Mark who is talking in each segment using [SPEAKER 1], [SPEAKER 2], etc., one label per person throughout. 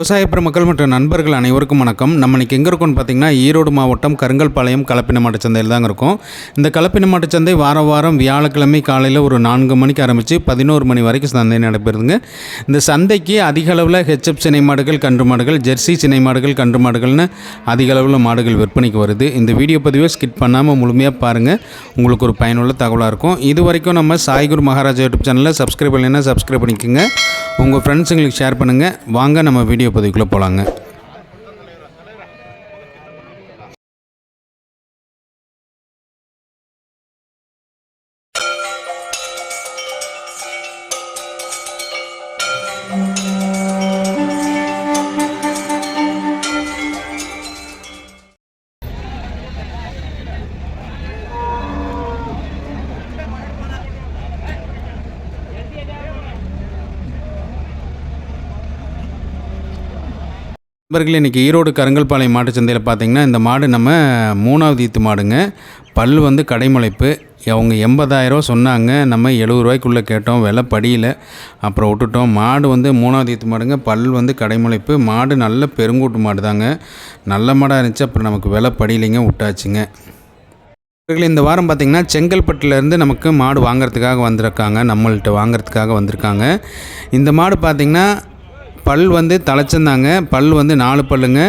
[SPEAKER 1] விவசாய பெருமக்கள் மற்றும் நண்பர்கள் அனைவருக்கும் வணக்கம். நம்ம இன்னைக்கு எங்கே இருக்கோம்னு பார்த்தீங்கன்னா ஈரோடு மாவட்டம் கருங்கல்பாளையம் கலப்பின மாட்டுச்சந்தையில் தாங்க இருக்கும். இந்த கலப்பின மாட்டுச்சந்தை வாரம் வாரம் வியாழக்கிழமை காலையில் ஒரு நான்கு மணிக்கு ஆரம்பித்து பதினோரு மணி வரைக்கும் சந்தை நடைபெறுதுங்க. இந்த சந்தைக்கு அதிக அளவில் ஹெச்எப் சினை மாடுகள் கன்று மாடுகள் ஜெர்சி சினை மாடுகள் கன்று மாடுகள்னு அதிக அளவில் மாடுகள் விற்பனைக்கு வருது. இந்த வீடியோ பதிவை ஸ்கிப் பண்ணாமல் முழுமையாக பாருங்கள் உங்களுக்கு ஒரு பயனுள்ள தகவலாக இருக்கும். இது வரைக்கும் நம்ம சாய்குரு மகாராஜா யூடியூப் சேனலில் சப்ஸ்கிரைப் பண்ணலைன்னா சப்ஸ்கிரைப் பண்ணிக்கோங்க. உங்கள் ஃப்ரெண்ட்ஸுங்களுக்கு ஷேர் பண்ணுங்கள் வாங்க நம்ம வீடியோ பதிவுக்குள்ளே போகலாங்க நண்பர்கள் இன்றைக்கி ஈரோடு கருங்கல்பாளையம் மாட்டு சந்தையில் பார்த்திங்கன்னா இந்த மாடு நம்ம மூணாவது ஈத்து மாடுங்க. பல் வந்து கடைமுளைப்பு. அவங்க எண்பதாயிரம் சொன்னாங்க. நம்ம எழுபது ரூபாய்க்குள்ளே கேட்டோம். விலை படியில். அப்புறம் விட்டுட்டோம். மாடு வந்து மூணாவது ஈத்து மாடுங்க. பல் வந்து கடைமுளைப்பு. மாடு நல்ல பெருங்கூட்டு மாடு தாங்க நல்ல மாடாக இருந்துச்சு. அப்புறம் நமக்கு விலை படியிலைங்க. விட்டாச்சுங்க. இவர்கள் இந்த வாரம் பார்த்திங்கன்னா செங்கல்பட்டுலேருந்து நமக்கு மாடு வாங்குறதுக்காக வந்திருக்காங்க. நம்மள்கிட்ட வாங்கிறதுக்காக வந்திருக்காங்க. இந்த மாடு பார்த்திங்கன்னா பல் வந்து தலைச்சிருந்தாங்க பல் வந்து நாலு பல்லுங்க.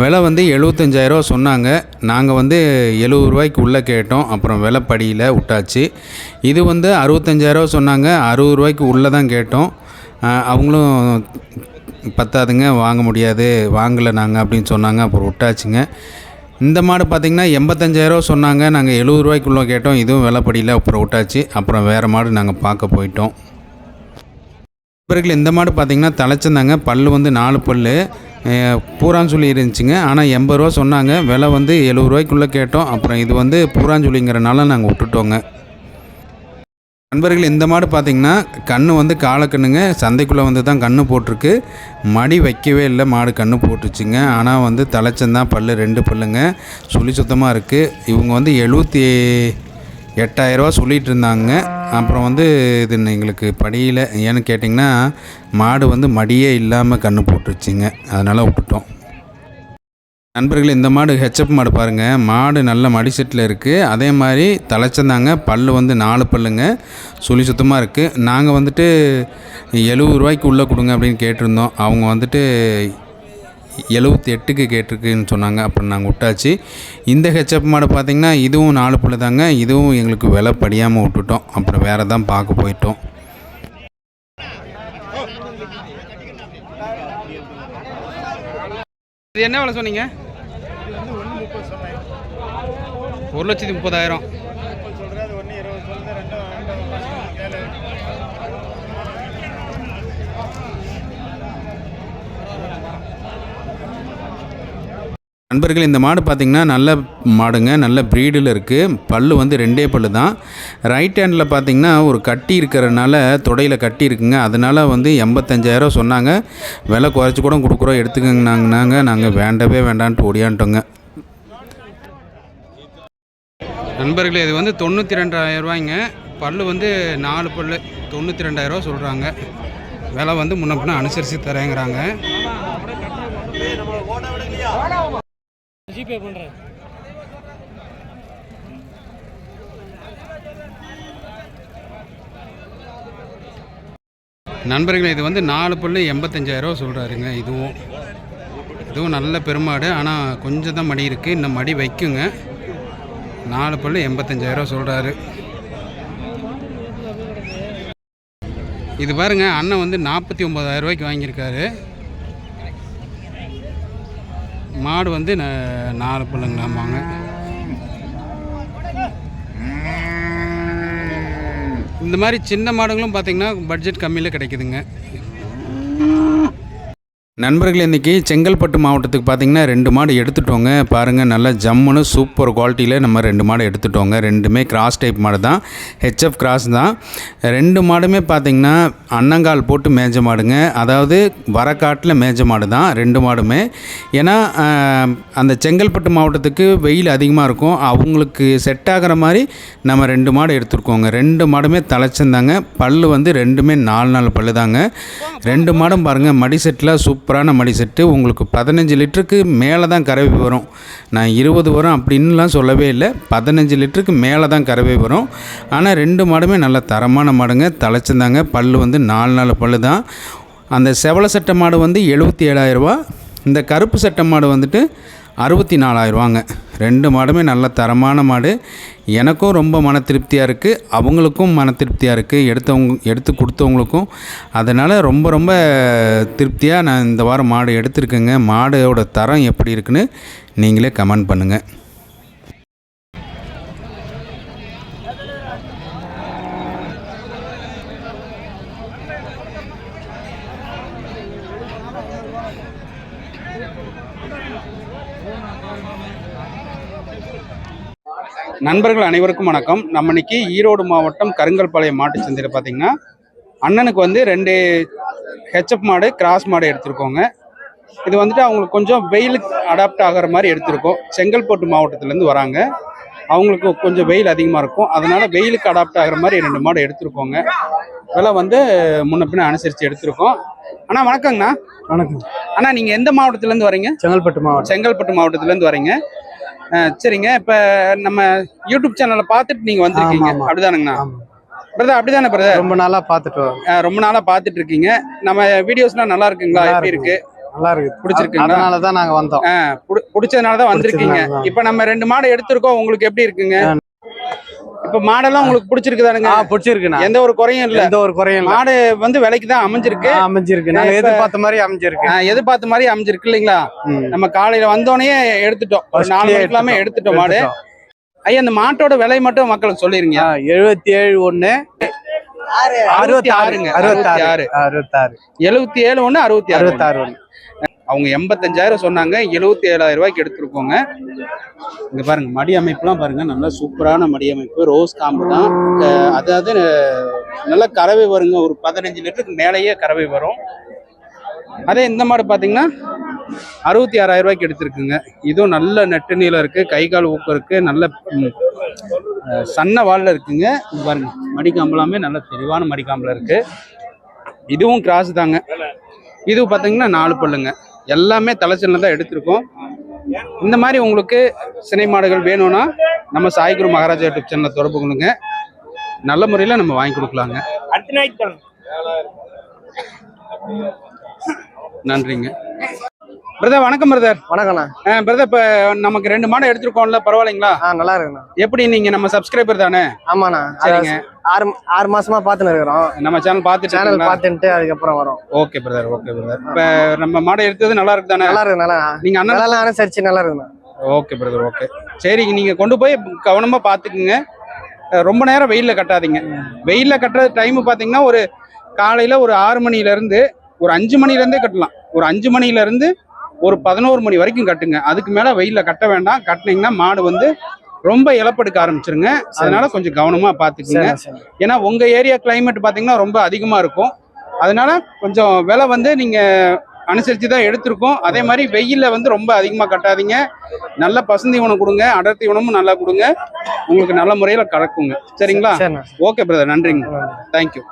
[SPEAKER 1] விலை வந்து எழுபத்தஞ்சாயிரரூவா சொன்னாங்க. நாங்கள் வந்து எழுபது ரூபாய்க்கு உள்ளே கேட்டோம். அப்புறம் விலை படியில் விட்டாச்சு. இது வந்து அறுபத்தஞ்சாயிரரூவா சொன்னாங்க. அறுபது ரூபாய்க்கு உள்ளே தான் கேட்டோம். அவங்களும் பத்தாதுங்க. வாங்க முடியாது. வாங்கலை நாங்கள் அப்படின்னு சொன்னாங்க. அப்புறம் விட்டாச்சுங்க. இந்த மாடு பார்த்திங்கன்னா எண்பத்தஞ்சாயிரரூவா சொன்னாங்க. நாங்கள் எழுபது ரூபாய்க்குள்ளே கேட்டோம். இதுவும் விலைப்படியில் அப்புறம் விட்டாச்சு. அப்புறம் வேறு மாடு நாங்கள் பார்க்க போயிட்டோம். நண்பர்கள் இந்த மாடு பார்த்திங்கன்னா தலைச்சிருந்தாங்க பல் வந்து நாலு பல் பூராஞ்சொல்லி இருந்துச்சுங்க. ஆனால் எண்பது ரூபா சொன்னாங்க. விலை வந்து எழுபது ரூபாய்க்குள்ளே கேட்டோம். அப்புறம் இது வந்து பூராஞ்சொல்லிங்கிறனால நாங்கள் விட்டுட்டோங்க. நண்பர்கள் இந்த மாடு பார்த்திங்கன்னா கன்று வந்து காலக்கண்ணுங்க சந்தைக்குள்ளே வந்து தான் கன்று போட்டிருக்கு. மடி வைக்கவே இல்லை. மாடு கன்று போட்டுச்சுங்க. ஆனால் வந்து தலைச்சந்தான் பல் ரெண்டு பல்லுங்க. சுழி சுத்தமாக இருக்குது இவங்க வந்து எழுபத்தி எட்டாயிரரூவா சொல்லிகிட்டு இருந்தாங்க. அப்புறம் வந்து இது எங்களுக்கு படியில் ஏன்னு கேட்டிங்கன்னா மாடு வந்து மடியே இல்லாமல் கண்ணு போட்டுருச்சுங்க. அதனால் விட்டுட்டோம் நண்பர்கள் இந்த மாடு ஹெச்எப் மாடு பாருங்கள் மாடு நல்ல மடி செட்டில் இருக்குது அதே மாதிரி தலைச்சந்தாங்க பல் வந்து நாலு பல்லுங்க. சுழி சுத்தமாக இருக்குது நாங்கள் வந்துட்டு எழுபது ரூபாய்க்கு உள்ளே கொடுங்க அப்படின்னு கேட்டிருந்தோம். அவங்க வந்துட்டு எழுபத்தி எட்டுக்கு கேட்டிருக்குன்னு சொன்னாங்க. அப்புறம் நாங்கள் விட்டாச்சு. இந்த ஹெச்எப் மாடு பார்த்திங்கன்னா இதுவும் நாலு புள்ள தாங்க. இதுவும் எங்களுக்கு விலை படியாமல் விட்டுட்டோம். அப்புறம் வேறு தான் பார்க்க போயிட்டோம். இது என்ன விலை சொன்னீங்க? ஒரு லட்சத்தி முப்பதாயிரம். நண்பர்கள் இந்த மாடு பார்த்திங்கன்னா நல்ல மாடுங்க நல்ல ப்ரீடில் இருக்குது பல்லு வந்து ரெண்டே பல்லு தான். ரைட் ஹேண்டில் பார்த்திங்கன்னா ஒரு கட்டி இருக்கிறனால தொடையில் கட்டி இருக்குங்க. அதனால் வந்து எண்பத்தஞ்சாயிரம் சொன்னாங்க. விலை குறைச்சி கூட கொடுக்குறோம் எடுத்துக்கங்கனாங்கனாங்க நாங்கள் வேண்டவே வேண்டான்ட்டு ஓடியான்ட்டோங்க நண்பர்களே இது வந்து தொண்ணூற்றி ரெண்டாயிரம் ரூபாய்ங்க. பல்லு வந்து நாலு பல் தொண்ணூற்றி ரெண்டாயிரரூவா சொல்கிறாங்க விலை வந்து முன்ன பின்ன அனுசரித்து தரேங்கிறாங்க.
[SPEAKER 2] ஜிபே பண்ணுறேன்
[SPEAKER 1] நண்பர்களே இது வந்து நாலு பல்லு எண்பத்தஞ்சாயிரரூவா சொல்கிறாருங்க இதுவும். இதுவும் நல்ல பெருமாடு ஆனால் கொஞ்சம் தான் மடி இருக்குது இன்னும் மடி வைக்குங்க. நாலு பல்லு எண்பத்தஞ்சாயிரரூவா சொல்கிறாரு இது பாருங்கள் அண்ணன் வந்து நாற்பத்தி ஒம்பதாயிரம் ரூபாய்க்கு வாங்கியிருக்காரு. மாடு வந்து ந- நாலு பல்லுங்களாமாங்க இந்த மாதிரி சின்ன மாடுங்களும் பார்த்தீங்கன்னா பட்ஜெட் கம்மியில் கிடைக்குதுங்க. நண்பர்கள் இன்றைக்கி செங்கல்பட்டு மாவட்டத்துக்கு பார்த்தீங்கன்னா ரெண்டு மாடு எடுத்துட்டோங்க. பாருங்கள் நல்லா ஜம்முன்னு சூப்பர் குவாலிட்டியில் நம்ம ரெண்டு மாடு எடுத்துட்டோங்க. ரெண்டுமே கிராஸ் டைப் மாடு தான். ஹெச்எஃப் கிராஸ் தான். ரெண்டு மாடுமே பார்த்திங்கன்னா அன்னங்கால் போட்டு மேஞ்ச மாடுங்க. அதாவது வரக்காட்டில் மேஞ்ச மாடு தான் ரெண்டு மாடுமே. ஏன்னா அந்த செங்கல்பட்டு மாவட்டத்துக்கு வெயில் அதிகமாக இருக்கும். அவங்களுக்கு செட் ஆகிற மாதிரி நம்ம ரெண்டு மாடு எடுத்துருக்கோங்க. ரெண்டு மாடுமே தலைச்சிருந்தாங்க பல்லு வந்து ரெண்டுமே நாலு நாலு பல் தாங்க ரெண்டு மாடும் பாருங்கள் மடி செட்டில் சூப்பர்
[SPEAKER 3] சூப்பரான மடி செட்டு. உங்களுக்கு பதினஞ்சு லிட்டருக்கு மேலே தான் கறவை வரும் நான் இருபது வரும் அப்படின்லாம் சொல்லவே இல்லை. பதினஞ்சு லிட்டருக்கு மேலே தான் கறவை வரும் ஆனால் ரெண்டு மாடுமே நல்ல தரமான மாடுங்க. தலைச்சிருந்தாங்க பல் வந்து நாலு நாலு பல்லு தான் அந்த செவல சட்டை மாடு வந்து எழுபத்தி ஏழாயிரரூபா இந்த கருப்பு சட்டை மாடு வந்துட்டு அறுபத்தி நாலாயிரரூவாங்க ரெண்டு மாடுமே நல்ல தரமான மாடு. எனக்கும் ரொம்ப மன திருப்தியாக இருக்குது அவங்களுக்கும் மன திருப்தியாக இருக்குது எடுத்தவங்க எடுத்து கொடுத்தவங்களுக்கும். அதனால் ரொம்ப ரொம்ப திருப்தியாக நான் இந்த வாரம் மாடு எடுத்திருக்கேங்க. மாடோட தரம் எப்படி இருக்குன்னு நீங்களே கமெண்ட் பண்ணுங்கள் நண்பர்கள் அனைவருக்கும் வணக்கம். நம்ம இன்னைக்கு ஈரோடு மாவட்டம் கருங்கல்பாளையம் மாட்டு சந்தையில் பார்த்தீங்கன்னா அண்ணனுக்கு வந்து ரெண்டு ஹெச்எப் மாடு கிராஸ் மாடு எடுத்திருக்கோங்க. இது வந்துட்டு அவங்களுக்கு கொஞ்சம் வெயிலுக்கு அடாப்ட் ஆகிற மாதிரி எடுத்திருக்கோம். செங்கல்பட்டு மாவட்டத்துலேருந்து வராங்க. அவங்களுக்கு கொஞ்சம் வெயில் அதிகமாக இருக்கும். அதனால் வெயிலுக்கு அடாப்ட் ஆகிற மாதிரி ரெண்டு மாடு எடுத்திருக்கோங்க. விலை வந்து முன்ன பின்ன அனுசரித்து எடுத்திருக்கோம். அண்ணா வணக்கங்கண்ணா.
[SPEAKER 2] வணக்கம்.
[SPEAKER 3] அண்ணா நீங்கள் எந்த மாவட்டத்துலேருந்து வரீங்க?
[SPEAKER 2] செங்கல்பட்டு மாவட்டம்.
[SPEAKER 3] செங்கல்பட்டு மாவட்டத்துலேருந்து வரீங்க. அஹ் சரிங்க. இப்போ நம்ம யூடியூப் சேனலை பார்த்துட்டு நீங்கள் வந்திருக்கீங்க. அப்படிதானுங்கண்ணா. பிரதர் அப்படிதானே பிரதர்
[SPEAKER 2] ரொம்ப நாளா பாத்துட்டு.
[SPEAKER 3] ரொம்ப நாளாக பார்த்துட்டு இருக்கீங்க நம்ம வீடியோஸ்லாம் நல்லா இருக்குங்களா எப்படி இருக்கு?
[SPEAKER 2] நல்லா இருக்கு
[SPEAKER 3] பிடிச்சிருக்குங்களா?
[SPEAKER 2] அதனால தான் நாங்க வந்தோம்.
[SPEAKER 3] புடி- பிடிச்சதுனால தான் வந்திருக்கீங்க. இப்போ நம்ம ரெண்டு மாடு எடுத்திருக்கோம். உங்களுக்கு எப்படி இருக்குங்க. இப்போ மாடெல்லாம் உங்களுக்கு பிடிச்சிருக்குதானுங்க?
[SPEAKER 2] பிடிச்சிருக்குண்ணா.
[SPEAKER 3] எந்த ஒரு குறையும் இல்ல.
[SPEAKER 2] எந்த ஒரு குறையும்
[SPEAKER 3] மாடு வந்து விலைக்கு தான் அமைஞ்சிருக்கு.
[SPEAKER 2] அமைஞ்சிருக்கு. நாங்க எதிர்பார்த்த மாதிரி அமைஞ்சிருக்கு.
[SPEAKER 3] எதிர்பார்த்த மாதிரி அமைஞ்சிருக்கு இல்லைங்களா. நம்ம காலையில வந்தோடனே எடுத்துட்டோம். ஒரு நாலு மணிக்கெல்லாமே எடுத்துட்டோம். மாடு. ஐயா அந்த மாட்டோட விலை மட்டும் மக்களுக்கு சொல்லிருங்க.
[SPEAKER 2] எழுபத்தி ஏழு ஒண்ணு. அறுபத்தி ஆறுங்க. அறுபத்தி ஆறு அறுபத்தி ஆறு.
[SPEAKER 3] எழுபத்தி ஏழு ஒன்று அறுபத்தி
[SPEAKER 2] அறுபத்தி ஆறு ஒண்ணு.
[SPEAKER 3] அவங்க எண்பத்தஞ்சாயிரம் சொன்னாங்க எழுபத்தி ஏழாயிரம் ரூபாய்க்கு எடுத்துருக்கோங்க. இங்கே பாருங்க மடி அமைப்புலாம் பாருங்க நல்லா சூப்பரான மடி அமைப்பு ரோஸ் காம்பு தான். அதாவது நல்லா கறவை வருங்க ஒரு பதினஞ்சு லிட்டருக்கு மேலேயே கறவை வரும். அதே இந்த மாடு பார்த்தீங்கன்னா அறுபத்தி ஆறாயிரம் ரூபாய்க்கு எடுத்திருக்குங்க. இதுவும் நல்ல நெட்டு நீளம் இருக்கு கை கால் ஊக்கம் இருக்கு நல்ல சன்ன வால்ல இருக்குங்க. பாருங்க மடிக்காம்பலாமே நல்ல தெளிவான மடிக்காம்பல இருக்கு. இதுவும் கிராஸ் தாங்க. இது பார்த்தீங்கன்னா நாலு பல்லுங்க. எல்லாமே தலைச்சல்ல தான் எடுத்திருக்கோம். இந்த மாதிரி உங்களுக்கு சினை மாடுகள் வேணும்னா நம்ம சாய்குரு மகாராஜா யூடியூப் சேனலில் தொடர்பு கொள்ளுங்க. நல்ல முறையில் நம்ம வாங்கி கொடுக்கலாங்க. நன்றிங்க. பிரதர் வணக்கம் பிரதர்.
[SPEAKER 2] வணக்கம்ண்ணா.
[SPEAKER 3] பிரதர் இப்போ நமக்கு ரெண்டு மாடு எடுத்திருக்கோம்ல பரவாயில்லைங்களா?
[SPEAKER 2] ஆ நல்லா இருக்குண்ணா.
[SPEAKER 3] எப்படி நீங்க நம்ம சப்ஸ்கிரைபர் தானே?
[SPEAKER 2] ஆமாண்ணா.
[SPEAKER 3] சரிங்க.
[SPEAKER 2] ஆறு ஆறு மாசமா பாத்துன்னு இருக்கிறோம்.
[SPEAKER 3] நம்ம சேனல் பார்த்துட்டு
[SPEAKER 2] சேனல்? பார்த்துட்டு அதுக்கப்புறம் வரோம்.
[SPEAKER 3] ஓகே பிரதர் ஓகே பிரதர் இப்போ நம்ம மாடு எடுத்தது நல்லா இருக்கு தானே
[SPEAKER 2] நல்லா இருக்கு நல்லா.
[SPEAKER 3] நீங்க அண்ணன்
[SPEAKER 2] நல்லா அனுசரிச்சு நல்லா இருக்குண்ணா.
[SPEAKER 3] ஓகே பிரதர் ஓகே சரி நீங்க கொண்டு போய் கவனமா பாத்துக்குங்க ரொம்ப நேரம் வெயில்ல கட்டாதீங்க. வெயில்ல கட்டுற டைம் பாத்தீங்கன்னா ஒரு காலையில ஒரு ஆறு மணில இருந்து ஒரு அஞ்சு மணில இருந்தே கட்டலாம். ஒரு அஞ்சு மணில இருந்து ஒரு பதினோரு மணி வரைக்கும் கட்டுங்க. அதுக்கு மேல வெயில்ல கட்ட வேண்டாம். கட்டினீங்கன்னா மாடு வந்து ரொம்ப இழப்படுக்க ஆரம்பிச்சிருங்க. அதனால கொஞ்சம் கவனமா பாத்துக்குங்க. ஏன்னா உங்க ஏரியா கிளைமேட் பாத்தீங்கன்னா ரொம்ப அதிகமா இருக்கும். அதனால கொஞ்சம் விலை வந்து நீங்க அனுசரித்து தான் எடுத்திருக்கோம். அதே மாதிரி வெயில்ல வந்து ரொம்ப அதிகமாக கட்டாதீங்க. நல்ல பசுந்தி உணவு கொடுங்க. அடர்த்தி உணவும் நல்லா கொடுங்க. உங்களுக்கு நல்ல முறையில் கலக்குங்க. சரிங்களா? ஓகே பிரதர் நன்றிங்க. Thank you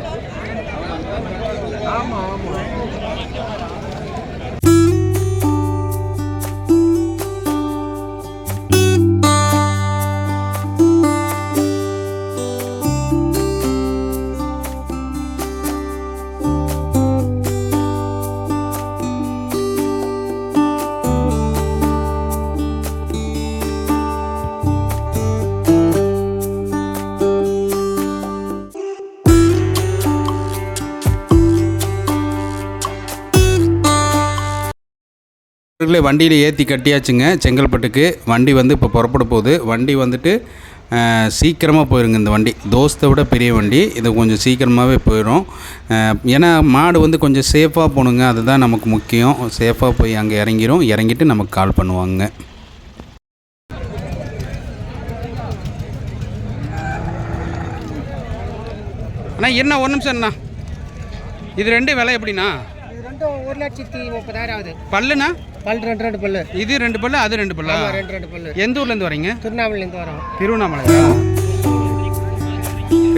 [SPEAKER 3] Thank you. இவர்களே வண்டியில் ஏற்றி கட்டியாச்சுங்க செங்கல்பட்டுக்கு. வண்டி வந்து இப்போ புறப்பட போகுது. வண்டி வந்துட்டு சீக்கிரமாக போயிருங்க இந்த வண்டி. தோஸ்தை விட பெரிய வண்டி. இது கொஞ்சம் சீக்கிரமாகவே போயிடும் ஏன்னா மாடு வந்து கொஞ்சம் சேஃபாக போகணுங்க அதுதான் நமக்கு முக்கியம். சேஃபாக போய் அங்கே இறங்கிரும். இறங்கிட்டு நமக்கு கால் பண்ணுவாங்க. அண்ணா என்ன ஒரு நிமிஷம் அண்ணா. இது ரெண்டு விலை எப்படிண்ணா?
[SPEAKER 4] ஒரு லட்சத்தி முப்பதாயிரம் ஆகுது.
[SPEAKER 3] பல்லுண்ணா?
[SPEAKER 4] பல் ரெண்டு ரெண்டு பல்லு.
[SPEAKER 1] இது ரெண்டு பல்லு அது ரெண்டு பல்லா?
[SPEAKER 4] ரெண்டு ரெண்டு பல்லு.
[SPEAKER 1] எந்த ஊர்லேருந்து வரீங்க?
[SPEAKER 4] திருவண்ணாமலையிலேருந்து வரோம்.
[SPEAKER 1] திருவண்ணாமலையா?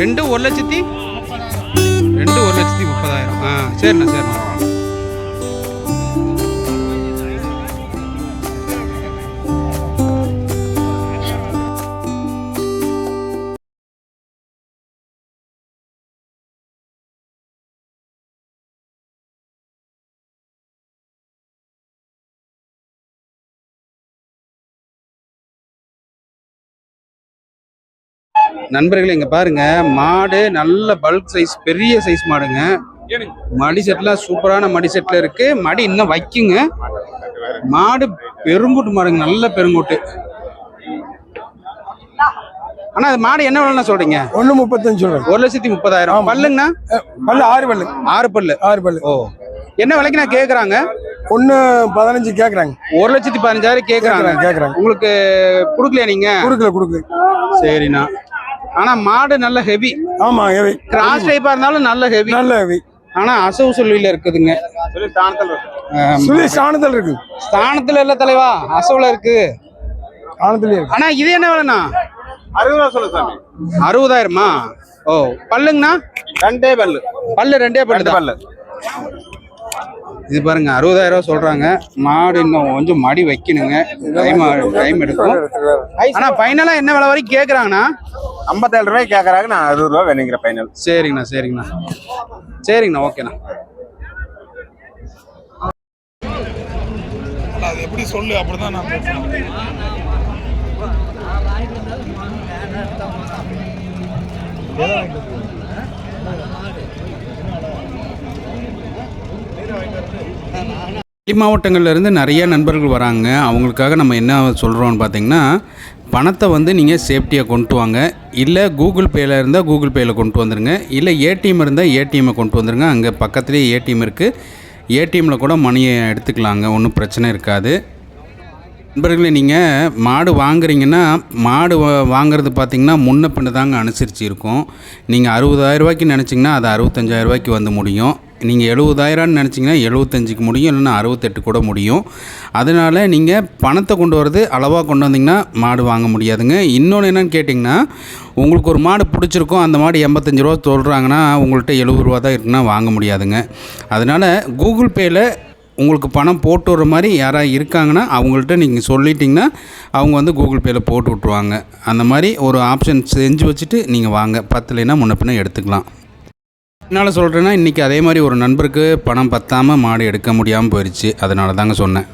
[SPEAKER 1] ரெண்டு ஒரு லட்சத்தி? ரெண்டு ஒரு லட்சத்தி முப்பதாயிரம். ஆ சரிண்ணா சரிண்ணா. நண்பர்களே இங்க பாருங்க. மாடு நல்ல பல்க் சைஸ் பெரிய சைஸ் மாடுங்க. மடி செட்லாம் சூப்பரான மடி செட்ல இருக்கு. மடி இன்னும் வைக்குங்க. மாடு பெருங்கூட்டு மாடுங்க நல்ல பெருங்கூட்டு. ஆனா அது மாடு என்ன விலைண்ணா சொல்றீங்க?
[SPEAKER 5] ஒண்ணு முப்பத்தஞ்சு
[SPEAKER 1] ஒரு லட்சத்தி முப்பதாயிரம். பல்லுங்கண்ணா?
[SPEAKER 5] பல்லு ஆறு பல்லு.
[SPEAKER 1] ஆறு பல்லு.
[SPEAKER 5] ஆறு பல்லு.
[SPEAKER 1] ஓ. என்ன விலைக்கு நான் கேக்குறாங்க?
[SPEAKER 5] ஒண்ணு பதினஞ்சு கேக்குறாங்க.
[SPEAKER 1] ஒரு லட்சத்தி பதினஞ்சாயிரம் கேக்குறாங்க
[SPEAKER 5] கேக்குறாங்க.
[SPEAKER 1] உங்களுக்கு கொடுக்கலையா நீங்க?
[SPEAKER 5] குடுக்கல குடுக்கல.
[SPEAKER 1] சரிண்ணா. ஆனா மாடு நல்ல ஹெவி
[SPEAKER 5] ஆமா heavy.
[SPEAKER 1] கிராஸ் டைப்பா இருந்தாலும் நல்ல ஹெவி
[SPEAKER 5] நல்ல heavy.
[SPEAKER 1] ஆனா அசவு சொல்வில இருக்குதுங்க.
[SPEAKER 5] சுழி சாணத்தில் இருக்கு.
[SPEAKER 1] ஸ்தானத்துல இல்ல தலைவா அசவுல இருக்கு. ஆனா இது என்ன விலைண்ணா? அறுபதாயிரமா? ஓ பல்லுங்கண்ணா?
[SPEAKER 2] ரெண்டே பல்லு.
[SPEAKER 1] பல்லு ரெண்டே பல்லு.
[SPEAKER 2] பல்லு.
[SPEAKER 1] இது பாருங்க அறுபதாயிரம் ரூபாய் சொல்றாங்க. மாடு இன்னும் கொஞ்சம் மடி வைக்கணுங்க. டைம் டைம் எடுக்கும். ஆனா ஃபைனலா என்ன விலை வரைக்கும் கேக்குறாங்கண்ணா?
[SPEAKER 2] ஐம்பத்தேழு ரூபாய் கேட்கறாங்க நான் அறுபது ரூபா வேணுங்கிற ஃபைனல்
[SPEAKER 1] சரிங்கண்ணா சரிங்கண்ணா. சரிங்கண்ணா ஓகேண்ணா.
[SPEAKER 6] அது எப்படி சொல்லு அப்படிதான் நான் பேசுறேன்.
[SPEAKER 1] வெளி மாவட்டங்கள்லேருந்து நிறைய நண்பர்கள் வராங்க. அவங்களுக்காக நம்ம என்ன சொல்கிறோம்னு பார்த்தீங்கன்னா பணத்தை வந்து நீங்கள் சேஃப்டியாக கொண்டு வாங்க. இல்லை கூகுள் பேயில் இருந்தால் கூகுள் பேயில் கொண்டு வந்துடுங்க இல்லை ஏடிஎம் இருந்தால் ஏடிஎம்மை கொண்டு வந்துடுங்க அங்கே பக்கத்துலேயே ஏடிஎம் இருக்குது ஏடிஎம்மில் கூட மணியை எடுத்துக்கலாங்க. ஒன்றும் பிரச்சனை இருக்காது. நண்பர்களே நீங்கள் மாடு வாங்குறீங்கன்னா மாடு வாங்குறது பார்த்தீங்கன்னா முன்ன பின்ன தாங்க அனுசரித்து இருக்கும். நீங்கள் அறுபதாயிரரூபாய்க்கு நினச்சிங்கன்னா அது அறுபத்தஞ்சாயிரரூபாய்க்கு வந்து முடியும். நீங்கள் எழுபதாயிரம்னு நினச்சிங்கன்னா எழுபத்தஞ்சுக்கு முடியும் இல்லைன்னா அறுபத்தெட்டு கூட முடியும். அதனால் நீங்கள் பணத்தை கொண்டு வரது அளவாக கொண்டு வந்தீங்கன்னா மாடு வாங்க முடியாதுங்க. இன்னொன்று என்னென்னு கேட்டிங்கன்னா உங்களுக்கு ஒரு மாடு பிடிச்சிருக்கும் அந்த மாடு எண்பத்தஞ்சு ரூபா சொல்கிறாங்கன்னா உங்கள்கிட்ட எழுபது ரூபா தான் இருக்குன்னா வாங்க முடியாதுங்க. அதனால் கூகுள் பேயில் உங்களுக்கு பணம் போட்டு வர மாதிரி யாராவது இருக்காங்கன்னா அவங்கள்ட்ட நீங்கள் சொல்லிட்டீங்கன்னா அவங்க வந்து கூகுள் பேயில் போட்டு விட்ருவாங்க அந்த மாதிரி ஒரு ஆப்ஷன் செஞ்சு வச்சுட்டு நீங்கள் வாங்க. பத்தலைன்னா முன்ன பின்ன எடுத்துக்கலாம். என்னால் சொல்கிறேன்னா இன்றைக்கி அதே மாதிரி ஒரு நண்பருக்கு பணம் பத்தாமல் மாடு எடுக்க முடியாமல் போயிடுச்சு அதனால தாங்க சொன்னேன்.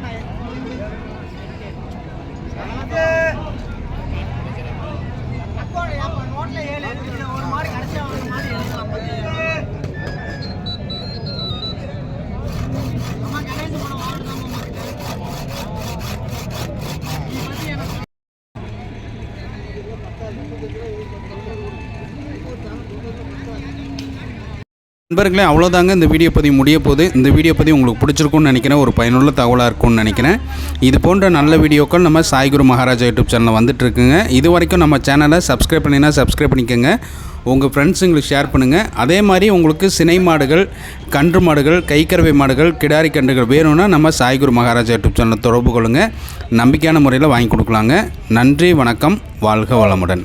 [SPEAKER 1] ไหน நண்பர்களே அவ்வளோதாங்க இந்த வீடியோ பதிவு முடிய போது இந்த வீடியோ பதிவு உங்களுக்கு பிடிச்சிருக்கும்னு நினைக்கிறேன். ஒரு பயனுள்ள தகவலாக இருக்கும்னு நினைக்கிறேன். இது போன்ற நல்ல வீடியோக்கள் நம்ம சாய்குரு மகாராஜா யூடியூப் சேனலில் வந்துட்டுருக்குங்க. இது வரைக்கும் நம்ம சேனலை சப்ஸ்கிரைப் பண்ணினா சப்ஸ்கிரைப் பண்ணிக்கோங்க. உங்கள் ஃப்ரெண்ட்ஸுங்களுக்கு ஷேர் பண்ணுங்கள் அதே மாதிரி உங்களுக்கு சினை மாடுகள் கன்று மாடுகள் கைக்கறவை மாடுகள் கிடாரி கன்றுகள் வேணும்னா நம்ம சாய்குரு மகாராஜா யூடியூப் சேனலை தொடர்பு கொள்ளுங்கள் நம்பிக்கையான முறையில் வாங்கி கொடுக்கலாங்க. நன்றி வணக்கம். வாழ்க வளமுடன்.